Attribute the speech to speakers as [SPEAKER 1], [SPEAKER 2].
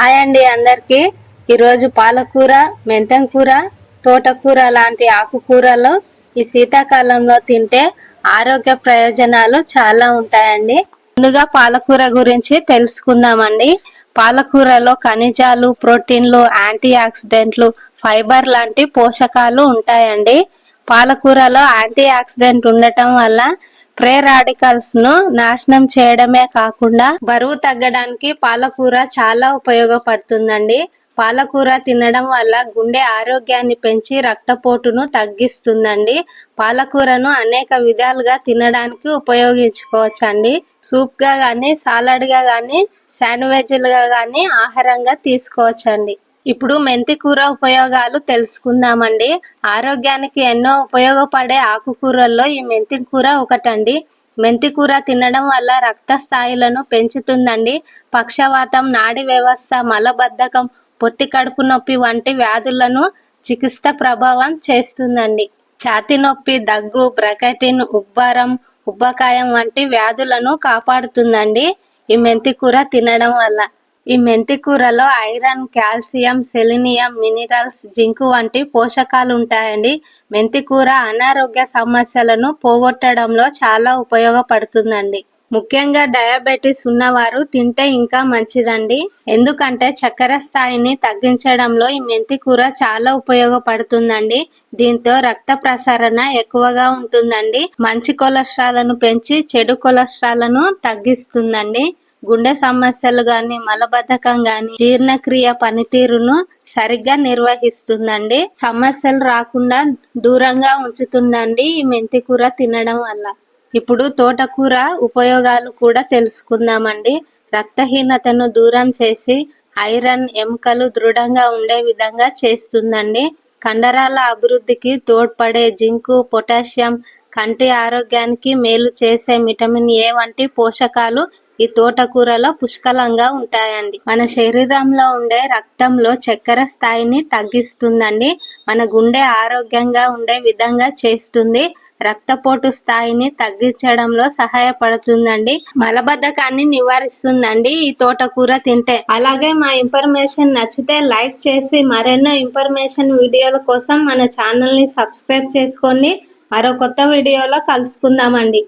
[SPEAKER 1] Hi అండి అందరికి. ఈరోజు పాలకూర మెంతం కూర తోటకూర లాంటి ఆకుకూరలు ఈ శీతాకాలంలో తింటే ఆరోగ్య ప్రయోజనాలు చాలా ఉంటాయండి. ముందుగా పాలకూర గురించి తెలుసుకుందామండి. పాలకూరలో ఖనిజాలు ప్రోటీన్లు యాంటీ ఆక్సిడెంట్లు ఫైబర్ లాంటి పోషకాలు ఉంటాయండి. పాలకూరలో యాంటీ ఆక్సిడెంట్ ఉండటం వల్ల ఫ్రే రాడికల్స్ను నాశనం చేయడమే కాకుండా బరువు తగ్గడానికి పాలకూర చాలా ఉపయోగపడుతుందండి. పాలకూర తినడం వల్ల గుండె ఆరోగ్యాన్ని పెంచి రక్తపోటును తగ్గిస్తుందండి. పాలకూరను అనేక విధాలుగా తినడానికి ఉపయోగించుకోవచ్చండి. సూప్గా గానీ సాలడ్గా గానీ శాండ్విచ్లుగా గానీ ఆహారంగా తీసుకోవచ్చండి. ఇప్పుడు మెంతి కూర ఉపయోగాలు తెలుసుకుందామండి. ఆరోగ్యానికి ఎన్నో ఉపయోగపడే ఆకుకూరల్లో ఈ మెంతి కూర ఒకటండి. మెంతి కూర తినడం వల్ల రక్త స్థాయిలను పెంచుతుందండి. పక్షవాతం నాడి వ్యవస్థ మలబద్ధకం పొత్తి కడుపు నొప్పి వంటి వ్యాధులను చికిత్స ప్రభావం చేస్తుందండి. ఛాతి నొప్పి దగ్గు బ్రకటిన్ ఉబ్బరం ఉబ్బకాయం వంటి వ్యాధులను కాపాడుతుందండి ఈ మెంతి కూర తినడం వల్ల. ఈ మెంతి కూరలో iron calcium selenium minerals zinc వంటి పోషకాలు ఉంటాయండి మెంతి కూర అనారోగ్య సమస్యలను పోగొట్టడంలో చాలా ఉపయోగపడుతుందండి. ముఖ్యంగా డయాబెటీస్ ఉన్నవారు తింటే ఇంకా మంచిదండి. ఎందుకంటే చక్కెర స్థాయిని తగ్గించడంలో ఈ మెంతి కూర చాలా ఉపయోగపడుతుందండి. దీంతో రక్త ప్రసరణ ఎక్కువగా ఉంటుందండి. మంచి కొలెస్ట్రాల్ను పెంచి చెడు కొలెస్ట్రాల్ను తగ్గిస్తుందండి. గుండె సమస్యలు కానీ మలబద్ధకం కానీ జీర్ణక్రియ పనితీరును సరిగ్గా నిర్వహిస్తుందండి. సమస్యలు రాకుండా దూరంగా ఉంచుతుందండి ఈ మెంతి కూర తినడం వల్ల. ఇప్పుడు తోటకూర ఉపయోగాలు కూడా తెలుసుకుందామండి. రక్తహీనతను దూరం చేసి ఐరన్ ఎముకలు దృఢంగా ఉండే విధంగా చేస్తుందండి. కండరాల అభివృద్ధికి తోడ్పడే జింకు పొటాషియం కంటి ఆరోగ్యానికి మేలు చేసే విటమిన్ ఏ వంటి పోషకాలు ఈ తోటకూరలో పుష్కలంగా ఉంటాయండి. మన శరీరంలో ఉండే రక్తంలో చక్కెర స్థాయిని తగ్గిస్తుందండి. మన గుండె ఆరోగ్యంగా ఉండే విధంగా చేస్తుంది. రక్తపోటు స్థాయిని తగ్గించడంలో సహాయపడుతుందండి. మలబద్ధకాన్ని నివారిస్తుందండి ఈ తోటకూర తింటే. అలాగే మా ఇన్ఫర్మేషన్ నచ్చితే లైక్ చేసి మరెన్నో ఇన్ఫర్మేషన్ వీడియోల కోసం మన ఛానల్ని సబ్స్క్రైబ్ చేసుకోండి. మరో కొత్త వీడియోలో కలుసుకుందామండి.